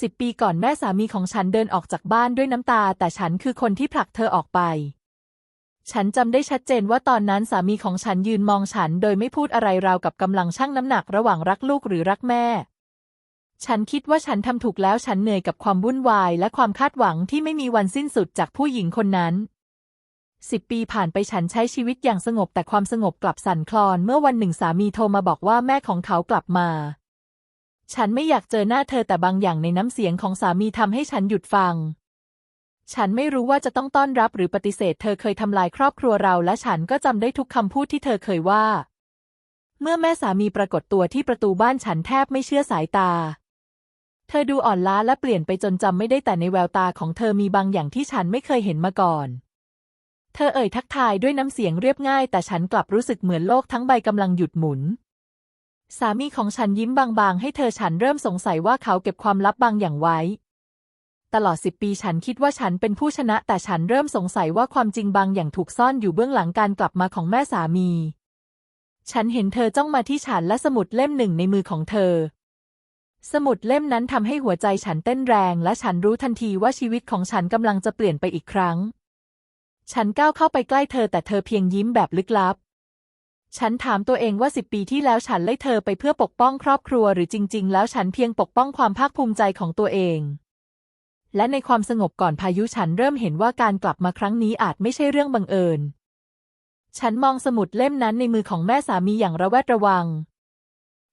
สิบปีก่อนแม่สามีของฉันเดินออกจากบ้านด้วยน้ำตา แต่ฉันคือคนที่ผลักเธอออกไป ฉันจำได้ชัดเจนว่าตอนนั้นสามีของฉันยืนมองฉันโดยไม่พูดอะไรราวกับกำลังชั่งน้ำหนักระหว่างรักลูกหรือรักแม่ ฉันคิดว่าฉันทำถูกแล้วฉันเหนื่อยกับความวุ่นวาย และความคาดหวังที่ไม่มีวันสิ้นสุดจากผู้หญิงคนนั้นสิบปีผ่านไปฉันใช้ชีวิตอย่างสงบแต่ความสงบกลับสั่นคลอน เมื่อวันหนึ่งสามีโทรมาบอกว่าแม่ของเขากลับมา ฉันไม่อยากเจอหน้าเธอแต่บางอย่างในน้ำเสียงของสามีทำให้ฉันหยุดฟัง ฉันไม่รู้ว่าจะต้องต้อนรับหรือปฏิเสธ เธอเคยทำลายครอบครัวเราและฉันก็จำได้ทุกคำพูดที่เธอเคยว่า เมื่อแม่สามีปรากฏตัวที่ประตูบ้านฉันแทบไม่เชื่อสายตา เธอดูอ่อนล้าและเปลี่ยนไปจนจำไม่ได้แต่ในแววตาของเธอมีบางอย่างที่ฉันไม่เคยเห็นมาก่อนเธอเอ่ยทักทายด้วยน้ำเสียงเรียบง่าย แต่ฉันกลับรู้สึกเหมือนโลกทั้งใบกำลังหยุดหมุน สามีของฉันยิ้มบางๆ ให้เธอฉันเริ่มสงสัยว่าเขาเก็บความลับบางอย่างไว้ ตลอดสิบปีฉันคิดว่าฉันเป็นผู้ชนะ แต่ฉันเริ่มสงสัยว่าความจริงบางอย่างถูกซ่อนอยู่เบื้องหลังการกลับมาของแม่สามี ฉันเห็นเธอจ้องมาที่ฉันและสมุดเล่มหนึ่งในมือของเธอ สมุดเล่มนั้นทำให้หัวใจฉันเต้นแรง และฉันรู้ทันทีว่าชีวิตของฉันกำลังจะเปลี่ยนไปอีกครั้ง ฉันก้าวเข้าไปใกล้เธอแต่เธอเพียงยิ้มแบบลึกลับ ฉันถามตัวเองว่าสิบปีที่แล้วฉันไล่เธอไปเพื่อปกป้องครอบครัวหรือจริง ๆ แล้วฉันเพียงปกป้องความภาคภูมิใจของตัวเอง และในความสงบก่อนพายุฉันเริ่มเห็นว่าการกลับมาครั้งนี้อาจไม่ใช่เรื่องบังเอิญ ฉันมองสมุดเล่มนั้นในมือของแม่สามีอย่างระแวดระวัง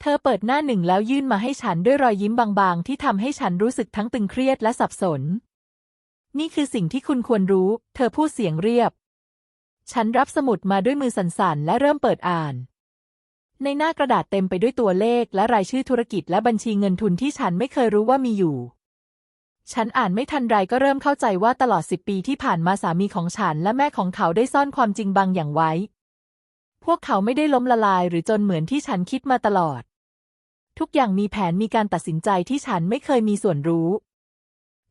เธอเปิดหน้าหนึ่งแล้วยื่นมาให้ฉันด้วยรอยยิ้มบางๆ ที่ทำให้ฉันรู้สึกทั้งตึงเครียดและสับสน นี่คือสิ่งที่คุณควรรู้ เธอพูดเสียงเรียบ ฉันรับสมุดมาด้วยมือสั่นๆ และเริ่มเปิดอ่าน ในหน้ากระดาษเต็มไปด้วยตัวเลขและรายชื่อธุรกิจและบัญชีเงินทุนที่ฉันไม่เคยรู้ว่ามีอยู่ ฉันอ่านไม่ทันไรก็เริ่มเข้าใจว่าตลอดสิบปีที่ผ่านมาสามีของฉันและแม่ของเขาได้ซ่อนความจริงบางอย่างไว้ พวกเขาไม่ได้ล้มละลายหรือจนเหมือนที่ฉันคิดมาตลอด ทุกอย่างมีแผนมีการตัดสินใจที่ฉันไม่เคยมีส่วนรู้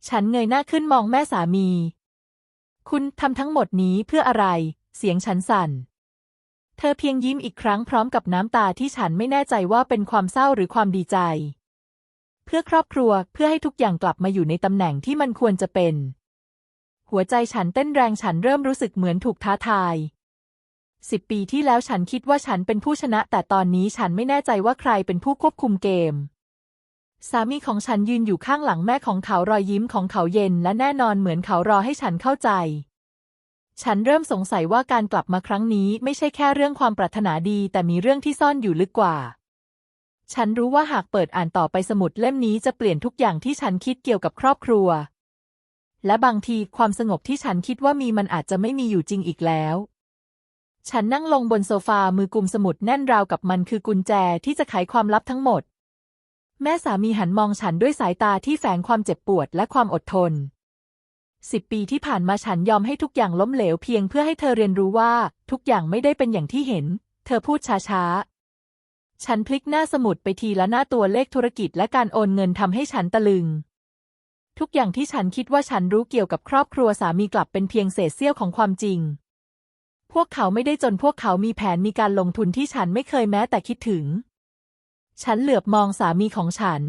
ฉันเงยหน้าขึ้นมองแม่สามี คุณทำทั้งหมดนี้เพื่ออะไร เสียงฉันสั่น เธอเพียงยิ้มอีกครั้งพร้อมกับน้ำตาที่ฉันไม่แน่ใจว่าเป็นความเศร้าหรือความดีใจ เพื่อครอบครัวเพื่อให้ทุกอย่างกลับมาอยู่ในตำแหน่งที่มันควรจะเป็น หัวใจฉันเต้นแรงฉันเริ่มรู้สึกเหมือนถูกท้าทายสิบปีที่แล้วฉันคิดว่าฉันเป็นผู้ชนะ แต่ตอนนี้ฉันไม่แน่ใจว่าใครเป็นผู้ควบคุมเกม สามีของฉันยืนอยู่ข้างหลังแม่ของเขารอยยิ้มของเขาเย็น และแน่นอนเหมือนเขารอให้ฉันเข้าใจ ฉันเริ่มสงสัยว่าการกลับมาครั้งนี้ไม่ใช่แค่เรื่องความปรารถนาดี แต่มีเรื่องที่ซ่อนอยู่ลึกกว่า ฉันรู้ว่าหากเปิดอ่านต่อไปสมุดเล่มนี้จะเปลี่ยนทุกอย่างที่ฉันคิดเกี่ยวกับครอบครัว และบางทีความสงบที่ฉันคิดว่ามีมันอาจจะไม่มีอยู่จริงอีกแล้ว ฉันนั่งลงบนโซฟามือกุมสมุดแน่นราวกับมันคือกุญแจที่จะไขความลับทั้งหมด แม่สามีหันมองฉันด้วยสายตาที่แฝงความเจ็บปวดและความอดทน สิบปีที่ผ่านมาฉันยอมให้ทุกอย่างล้มเหลวเพียงเพื่อให้เธอเรียนรู้ว่าทุกอย่างไม่ได้เป็นอย่างที่เห็น เธอพูดช้าๆ ฉันพลิกหน้าสมุดไปทีละหน้าตัวเลขธุรกิจและการโอนเงินทำให้ฉันตะลึง ทุกอย่างที่ฉันคิดว่าฉันรู้เกี่ยวกับครอบครัวสามีกลับเป็นเพียงเศษเสี้ยวของความจริง พวกเขาไม่ได้จนพวกเขามีแผนมีการลงทุนที่ฉันไม่เคยแม้แต่คิดถึง ฉันเหลือบมองสามีของฉัน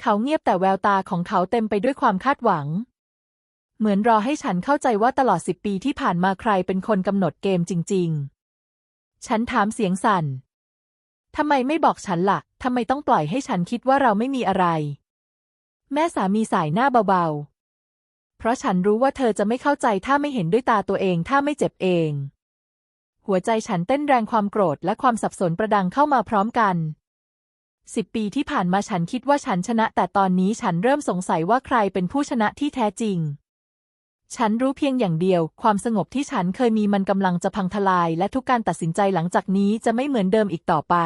เขาเงียบแต่แววตาของเขาเต็มไปด้วยความคาดหวัง เหมือนรอให้ฉันเข้าใจว่าตลอดสิบปีที่ผ่านมาใครเป็นคนกำหนดเกมจริง ๆ ฉันถามเสียงสั่น ทำไมไม่บอกฉันละ่ะ ทำไมต้องปล่อยให้ฉันคิดว่าเราไม่มีอะไร แม่สามีสายหน้าเบาๆ เพราะฉันรู้ว่าเธอจะไม่เข้าใจถ้าไม่เห็นด้วยตาตัวเองถ้าไม่เจ็บเอง หัวใจฉันเต้นแรงความโกรธและความสับสนประดังเข้ามาพร้อมกันสิบปีที่ผ่านมาฉันคิดว่าฉันชนะ แต่ตอนนี้ฉันเริ่มสงสัยว่าใครเป็นผู้ชนะที่แท้จริง ฉันรู้เพียงอย่างเดียว ความสงบที่ฉันเคยมีมันกำลังจะพังทลาย และทุกการตัดสินใจหลังจากนี้จะไม่เหมือนเดิมอีกต่อไป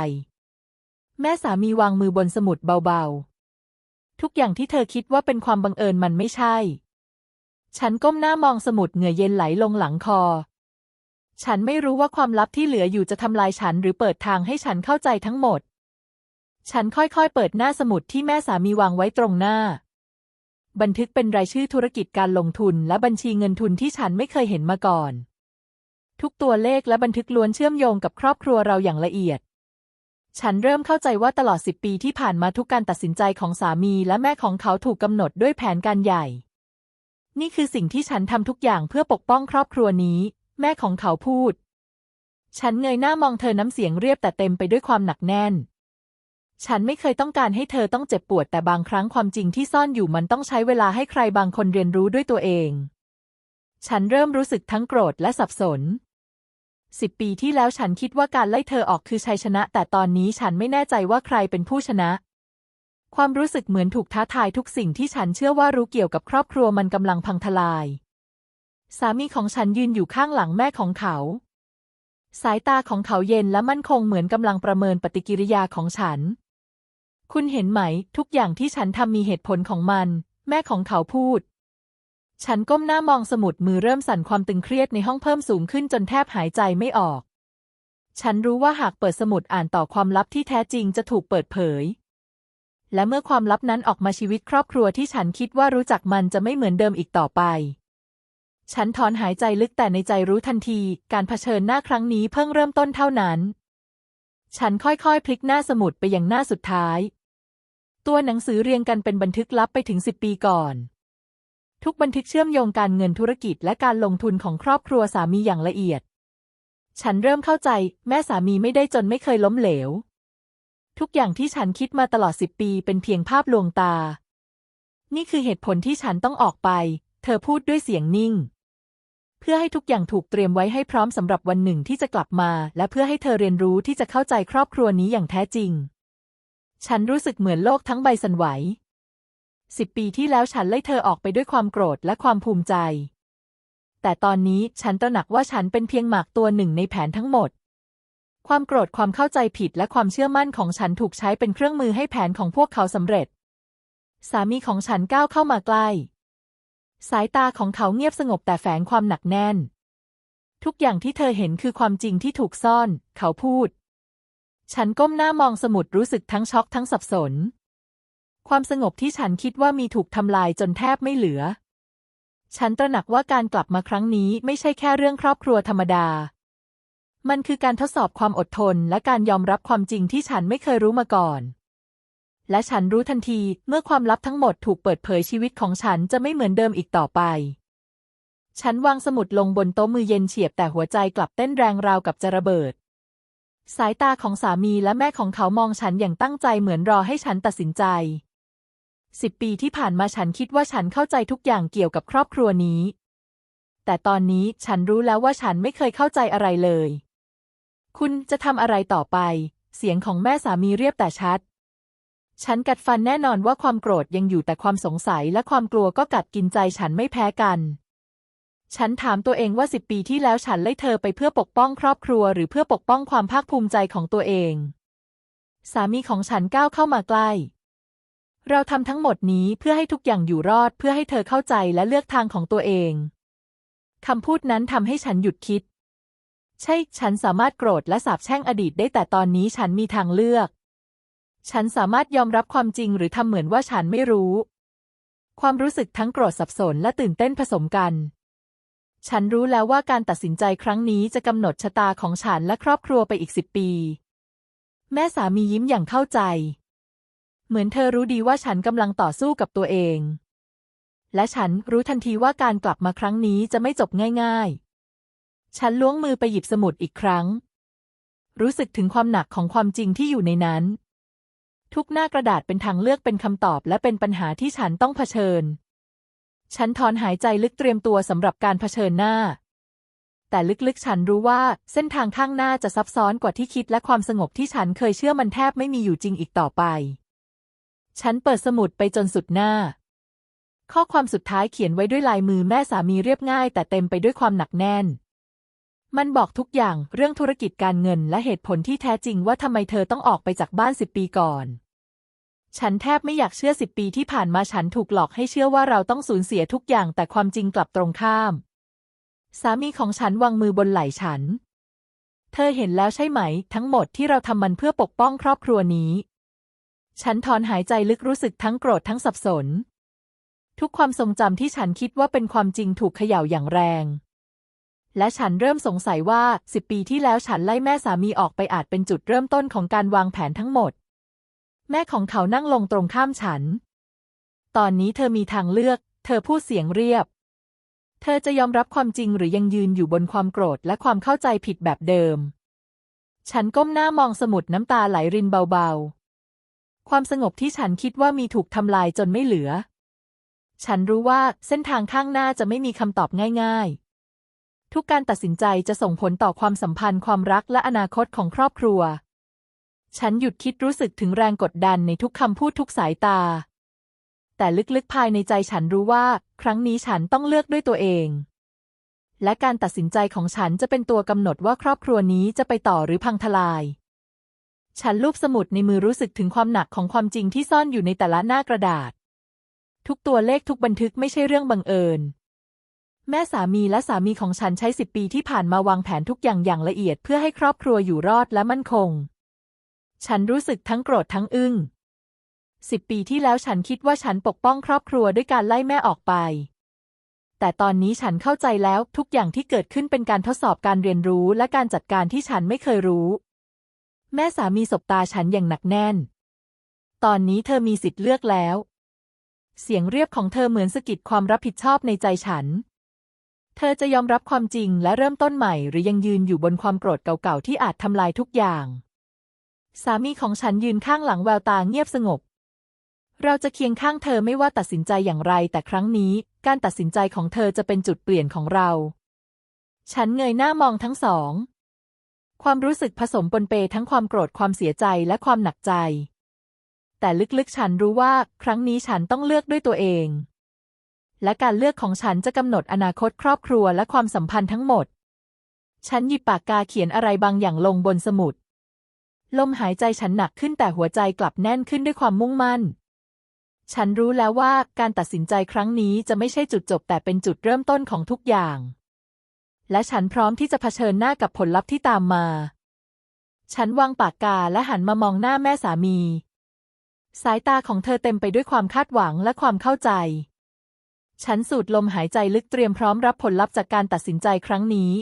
แม่สามีวางมือบนสมุดเบาๆ ทุกอย่างที่เธอคิดว่าเป็นความบังเอิญมันไม่ใช่ ฉันก้มหน้ามองสมุดเหงื่อเย็นไหลลงหลังคอ ฉันไม่รู้ว่าความลับที่เหลืออยู่จะทำลายฉันหรือเปิดทางให้ฉันเข้าใจทั้งหมด ฉันค่อยๆ เปิดหน้าสมุดที่แม่สามีวางไว้ตรงหน้า บันทึกเป็นรายชื่อธุรกิจการลงทุนและบัญชีเงินทุนที่ฉันไม่เคยเห็นมาก่อน ทุกตัวเลขและบันทึกล้วนเชื่อมโยงกับครอบครัวเราอย่างละเอียด ฉันเริ่มเข้าใจว่าตลอดสิบปีที่ผ่านมาทุกการตัดสินใจของสามีและแม่ของเขาถูกกำหนดด้วยแผนการใหญ่ นี่คือสิ่งที่ฉันทำทุกอย่างเพื่อปกป้องครอบครัวนี้ แม่ของเขาพูด ฉันเงยหน้ามองเธอน้ำเสียงเรียบแต่เต็มไปด้วยความหนักแน่น ฉันไม่เคยต้องการให้เธอต้องเจ็บปวดแต่บางครั้งความจริงที่ซ่อนอยู่มันต้องใช้เวลาให้ใครบางคนเรียนรู้ด้วยตัวเอง ฉันเริ่มรู้สึกทั้งโกรธและสับสนสิบปีที่แล้วฉันคิดว่าการไล่เธอออกคือชัยชนะ แต่ตอนนี้ฉันไม่แน่ใจว่าใครเป็นผู้ชนะ ความรู้สึกเหมือนถูกท้าทายทุกสิ่งที่ฉันเชื่อว่ารู้เกี่ยวกับครอบครัวมันกำลังพังทลาย สามีของฉันยืนอยู่ข้างหลังแม่ของเขา สายตาของเขาเย็นและมั่นคงเหมือนกำลังประเมินปฏิกิริยาของฉัน คุณเห็นไหม ทุกอย่างที่ฉันทำมีเหตุผลของมัน แม่ของเขาพูด ฉันก้มหน้ามองสมุดมือเริ่มสั่นความตึงเครียดในห้องเพิ่มสูงขึ้นจนแทบหายใจไม่ออก ฉันรู้ว่าหากเปิดสมุดอ่านต่อความลับที่แท้จริงจะถูกเปิดเผย และเมื่อความลับนั้นออกมาชีวิตครอบครัวที่ฉันคิดว่ารู้จักมันจะไม่เหมือนเดิมอีกต่อไปฉันถอนหายใจลึกแต่ในใจรู้ทันที การเผชิญหน้าครั้งนี้เพิ่งเริ่มต้นเท่านั้น ฉันค่อยๆ พลิกหน้าสมุดไปยังหน้าสุดท้าย ตัวหนังสือเรียงกันเป็นบันทึกลับไปถึงสิบปีก่อน ทุกบันทึกเชื่อมโยงการเงินธุรกิจและการลงทุนของครอบครัวสามีอย่างละเอียด ฉันเริ่มเข้าใจ แม่สามีไม่ได้จนไม่เคยล้มเหลว ทุกอย่างที่ฉันคิดมาตลอดสิบปีเป็นเพียงภาพลวงตา นี่คือเหตุผลที่ฉันต้องออกไป เธอพูดด้วยเสียงนิ่ง เพื่อให้ทุกอย่างถูกเตรียมไว้ให้พร้อมสำหรับวันหนึ่งที่จะกลับมา และเพื่อให้เธอเรียนรู้ที่จะเข้าใจครอบครัวนี้อย่างแท้จริง ฉันรู้สึกเหมือนโลกทั้งใบสั่นไหวสิบปีที่แล้วฉันไล่เธอออกไปด้วยความโกรธและความภูมิใจ แต่ตอนนี้ฉันตระหนักว่าฉันเป็นเพียงหมากตัวหนึ่งในแผนทั้งหมด ความโกรธความเข้าใจผิดและความเชื่อมั่นของฉันถูกใช้เป็นเครื่องมือให้แผนของพวกเขาสำเร็จ สามีของฉันก้าวเข้ามาใกล้ สายตาของเขาเงียบสงบแต่แฝงความหนักแน่น ทุกอย่างที่เธอเห็นคือความจริงที่ถูกซ่อน เขาพูด ฉันก้มหน้ามองสมุดรู้สึกทั้งช็อกทั้งสับสน ความสงบที่ฉันคิดว่ามีถูกทำลายจนแทบไม่เหลือ ฉันตระหนักว่าการกลับมาครั้งนี้ไม่ใช่แค่เรื่องครอบครัวธรรมดา มันคือการทดสอบความอดทนและการยอมรับความจริงที่ฉันไม่เคยรู้มาก่อน และฉันรู้ทันทีเมื่อความลับทั้งหมดถูกเปิดเผยชีวิตของฉันจะไม่เหมือนเดิมอีกต่อไปฉันวางสมุดลงบนโต๊ะมือเย็นเฉียบแต่หัวใจกลับเต้นแรงราวกับจะระเบิด สายตาของสามีและแม่ของเขามองฉันอย่างตั้งใจเหมือนรอให้ฉันตัดสินใจสิบปีที่ผ่านมาฉันคิดว่าฉันเข้าใจทุกอย่างเกี่ยวกับครอบครัวนี้ แต่ตอนนี้ฉันรู้แล้วว่าฉันไม่เคยเข้าใจอะไรเลย คุณจะทำอะไรต่อไป เสียงของแม่สามีเรียบแต่ชัด ฉันกัดฟันแน่นอนว่าความโกรธยังอยู่แต่ความสงสัยและความกลัวก็กัดกินใจฉันไม่แพ้กัน ฉันถามตัวเองว่าสิบปีที่แล้วฉันไล่เธอไปเพื่อปกป้องครอบครัว หรือเพื่อปกป้องความภาคภูมิใจของตัวเอง สามีของฉันก้าวเข้ามาใกล้ เราทำทั้งหมดนี้เพื่อให้ทุกอย่างอยู่รอดเพื่อให้เธอเข้าใจและเลือกทางของตัวเองคำพูดนั้นทำให้ฉันหยุดคิด ใช่ ฉันสามารถโกรธและสาปแช่งอดีตได้แต่ตอนนี้ฉันมีทางเลือก ฉันสามารถยอมรับความจริงหรือทำเหมือนว่าฉันไม่รู้ ความรู้สึกทั้งโกรธสับสนและตื่นเต้นผสมกัน ฉันรู้แล้วว่าการตัดสินใจครั้งนี้จะกำหนดชะตาของฉันและครอบครัวไปอีกสิบปี แม่สามียิ้มอย่างเข้าใจ เหมือนเธอรู้ดีว่าฉันกำลังต่อสู้กับตัวเอง และฉันรู้ทันทีว่าการกลับมาครั้งนี้จะไม่จบง่ายๆ ฉันล้วงมือไปหยิบสมุดอีกครั้ง รู้สึกถึงความหนักของความจริงที่อยู่ในนั้น ทุกหน้ากระดาษเป็นทางเลือกเป็นคำตอบและเป็นปัญหาที่ฉันต้องเผชิญ ฉันถอนหายใจลึกเตรียมตัวสำหรับการเผชิญหน้า แต่ลึกๆฉันรู้ว่าเส้นทางข้างหน้าจะซับซ้อนกว่าที่คิดและความสงบที่ฉันเคยเชื่อมันแทบไม่มีอยู่จริงอีกต่อไป ฉันเปิดสมุดไปจนสุดหน้า ข้อความสุดท้ายเขียนไว้ด้วยลายมือแม่สามีเรียบง่าย แต่เต็มไปด้วยความหนักแน่น มันบอกทุกอย่างเรื่องธุรกิจการเงินและเหตุผลที่แท้จริงว่าทำไมเธอต้องออกไปจากบ้านสิบปีก่อน ฉันแทบไม่อยากเชื่อสิบปีที่ผ่านมาฉันถูกหลอกให้เชื่อว่าเราต้องสูญเสียทุกอย่างแต่ความจริงกลับตรงข้าม สามีของฉันวางมือบนไหล่ฉัน เธอเห็นแล้วใช่ไหม ทั้งหมดที่เราทำมันเพื่อปกป้องครอบครัวนี้ ฉันถอนหายใจลึกรู้สึกทั้งโกรธทั้งสับสน ทุกความทรงจำที่ฉันคิดว่าเป็นความจริงถูกเขย่าอย่างแรง และฉันเริ่มสงสัยว่าสิบปีที่แล้วฉันไล่แม่สามีออกไปอาจเป็นจุดเริ่มต้นของการวางแผนทั้งหมด แม่ของเขานั่งลงตรงข้ามฉัน ตอนนี้เธอมีทางเลือก เธอพูดเสียงเรียบ เธอจะยอมรับความจริงหรือยังยืนอยู่บนความโกรธและความเข้าใจผิดแบบเดิม ฉันก้มหน้ามองสมุดน้ำตาไหลรินเบาๆ ความสงบที่ฉันคิดว่ามีถูกทำลายจนไม่เหลือ ฉันรู้ว่าเส้นทางข้างหน้าจะไม่มีคำตอบง่ายๆ ทุกการตัดสินใจจะส่งผลต่อความสัมพันธ์ความรักและอนาคตของครอบครัว ฉันหยุดคิดรู้สึกถึงแรงกดดันในทุกคำพูดทุกสายตา แต่ลึกๆภายในใจฉันรู้ว่า ครั้งนี้ฉันต้องเลือกด้วยตัวเอง และการตัดสินใจของฉันจะเป็นตัวกำหนดว่าครอบครัวนี้จะไปต่อหรือพังทลาย ฉันลูบสมุดในมือรู้สึกถึงความหนักของความจริงที่ซ่อนอยู่ในแต่ละหน้ากระดาษ ทุกตัวเลขทุกบันทึกไม่ใช่เรื่องบังเอิญแม่สามีและสามีของฉันใช้สิบปีที่ผ่านมาวางแผนทุกอย่างอย่างละเอียดเพื่อให้ครอบครัวอยู่รอดและมั่นคง ฉันรู้สึกทั้งโกรธทั้งอึ้งสิบปีที่แล้วฉันคิดว่าฉันปกป้องครอบครัวด้วยการไล่แม่ออกไป แต่ตอนนี้ฉันเข้าใจแล้วทุกอย่างที่เกิดขึ้นเป็นการทดสอบการเรียนรู้และการจัดการที่ฉันไม่เคยรู้ แม่สามีสบตาฉันอย่างหนักแน่น ตอนนี้เธอมีสิทธิ์เลือกแล้ว เสียงเรียบของเธอเหมือนสะกิดความรับผิดชอบในใจฉัน เธอจะยอมรับความจริงและเริ่มต้นใหม่หรือยังยืนอยู่บนความโกรธเก่าๆที่อาจทำลายทุกอย่าง สามีของฉันยืนข้างหลังแววตาเงียบสงบ เราจะเคียงข้างเธอไม่ว่าตัดสินใจอย่างไร แต่ครั้งนี้การตัดสินใจของเธอจะเป็นจุดเปลี่ยนของเรา ฉันเงยหน้ามองทั้งสอง ความรู้สึกผสมปนเปทั้งความโกรธความเสียใจและความหนักใจ แต่ลึกๆฉันรู้ว่าครั้งนี้ฉันต้องเลือกด้วยตัวเอง และการเลือกของฉันจะกำหนดอนาคตครอบครัวและความสัมพันธ์ทั้งหมด ฉันหยิบปากกาเขียนอะไรบางอย่างลงบนสมุด ลมหายใจฉันหนักขึ้นแต่หัวใจกลับแน่นขึ้นด้วยความมุ่งมั่น ฉันรู้แล้วว่าการตัดสินใจครั้งนี้จะไม่ใช่จุดจบแต่เป็นจุดเริ่มต้นของทุกอย่าง และฉันพร้อมที่จะเผชิญหน้ากับผลลัพธ์ที่ตามมา ฉันวางปากกาและหันมามองหน้าแม่สามี สายตาของเธอเต็มไปด้วยความคาดหวังและความเข้าใจ ฉันสูดลมหายใจลึกเตรียมพร้อมรับผลลัพธ์จากการตัดสินใจครั้งนี้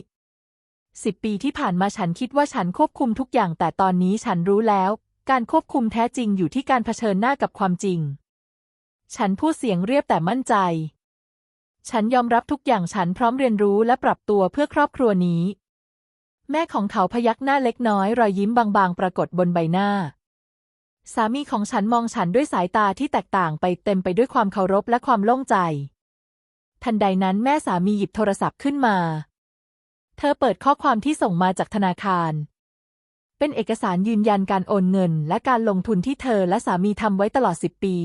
สิบปีที่ผ่านมาฉันคิดว่าฉันควบคุมทุกอย่าง แต่ตอนนี้ฉันรู้แล้ว การควบคุมแท้จริงอยู่ที่การเผชิญหน้ากับความจริง ฉันพูดเสียงเรียบแต่มั่นใจ ฉันยอมรับทุกอย่างฉันพร้อมเรียนรู้และปรับตัวเพื่อครอบครัวนี้ แม่ของเขาพยักหน้าเล็กน้อย รอยยิ้มบางๆ ปรากฏบนใบหน้า สามีของฉันมองฉันด้วยสายตาที่แตกต่างไปเต็มไปด้วยความเคารพและความโล่งใจ ทันใดนั้นแม่สามีหยิบโทรศัพท์ขึ้นมา เธอเปิดข้อความที่ส่งมาจากธนาคาร เป็นเอกสารยืนยันการโอนเงิน และการลงทุนที่เธอและสามีทำไว้ตลอดสิบปี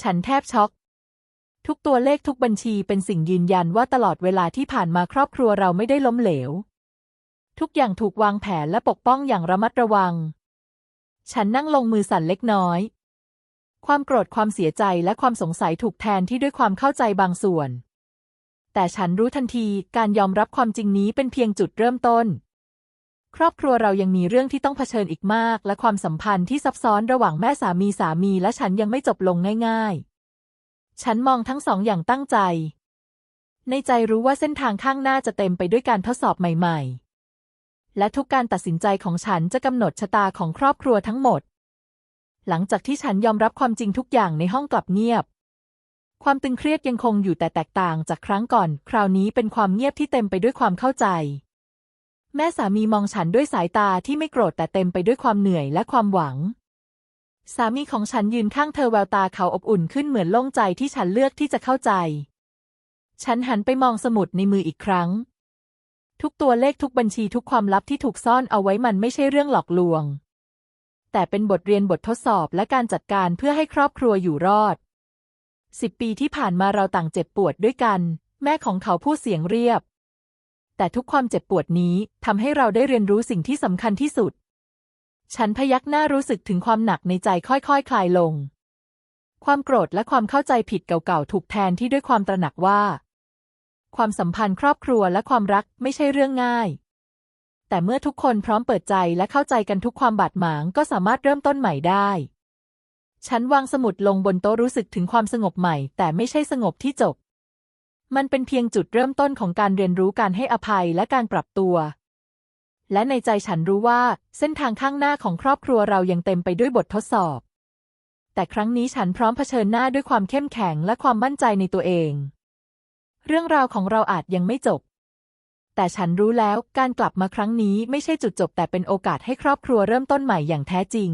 ฉันแทบช็อก ทุกตัวเลขทุกบัญชีเป็นสิ่งยืนยันว่าตลอดเวลาที่ผ่านมาครอบครัวเราไม่ได้ล้มเหลว ทุกอย่างถูกวางแผนและปกป้องอย่างระมัดระวัง ฉันนั่งลงมือสั่นเล็กน้อย ความโกรธความเสียใจและความสงสัยถูกแทนที่ด้วยความเข้าใจบางส่วน แต่ฉันรู้ทันทีการยอมรับความจริงนี้เป็นเพียงจุดเริ่มต้น ครอบครัวเรายังมีเรื่องที่ต้องเผชิญอีกมาก และความสัมพันธ์ที่ซับซ้อนระหว่างแม่สามีสามีและฉันยังไม่จบลงง่ายๆ ฉันมองทั้งสองอย่างตั้งใจ ในใจรู้ว่าเส้นทางข้างหน้าจะเต็มไปด้วยการทดสอบใหม่ ๆ และทุกการตัดสินใจของฉันจะกำหนดชะตาของครอบครัวทั้งหมด หลังจากที่ฉันยอมรับความจริงทุกอย่างในห้องกลับเงียบ ความตึงเครียดยังคงอยู่แต่แตกต่างจากครั้งก่อน คราวนี้เป็นความเงียบที่เต็มไปด้วยความเข้าใจ แม่สามีมองฉันด้วยสายตาที่ไม่โกรธแต่เต็มไปด้วยความเหนื่อยและความหวัง สามีของฉันยืนข้างเธอแววตาเขาอบอุ่นขึ้นเหมือนโล่งใจที่ฉันเลือกที่จะเข้าใจ ฉันหันไปมองสมุดในมืออีกครั้ง ทุกตัวเลขทุกบัญชีทุกความลับที่ถูกซ่อนเอาไว้มันไม่ใช่เรื่องหลอกลวง แต่เป็นบทเรียนบททดสอบและการจัดการเพื่อให้ครอบครัวอยู่รอด สิบปีที่ผ่านมาเราต่างเจ็บปวดด้วยกัน แม่ของเขาพูดเสียงเรียบ แต่ทุกความเจ็บปวดนี้ทำให้เราได้เรียนรู้สิ่งที่สำคัญที่สุด ฉันพยักหน้ารู้สึกถึงความหนักในใจค่อยๆคคลายลง ความโกรธและความเข้าใจผิดเก่าๆถูกแทนที่ด้วยความตระหนักว่า ความสัมพันธ์ครอบครัวและความรักไม่ใช่เรื่องง่าย แต่เมื่อทุกคนพร้อมเปิดใจและเข้าใจกันทุกความบาดหมางก็สามารถเริ่มต้นใหม่ได้ ฉันวางสมุดลงบนโต๊ะรู้สึกถึงความสงบใหม่ แต่ไม่ใช่สงบที่จบ มันเป็นเพียงจุดเริ่มต้นของการเรียนรู้การให้อภัยและการปรับตัว และในใจฉันรู้ว่า เส้นทางข้างหน้าของครอบครัวเรายังเต็มไปด้วยบททดสอบ แต่ครั้งนี้ฉันพร้อมเผชิญหน้าด้วยความเข้มแข็งและความมั่นใจในตัวเอง เรื่องราวของเราอาจยังไม่จบ แต่ฉันรู้แล้วการกลับมาครั้งนี้ไม่ใช่จุดจบ แต่เป็นโอกาสให้ครอบครัวเริ่มต้นใหม่อย่างแท้จริง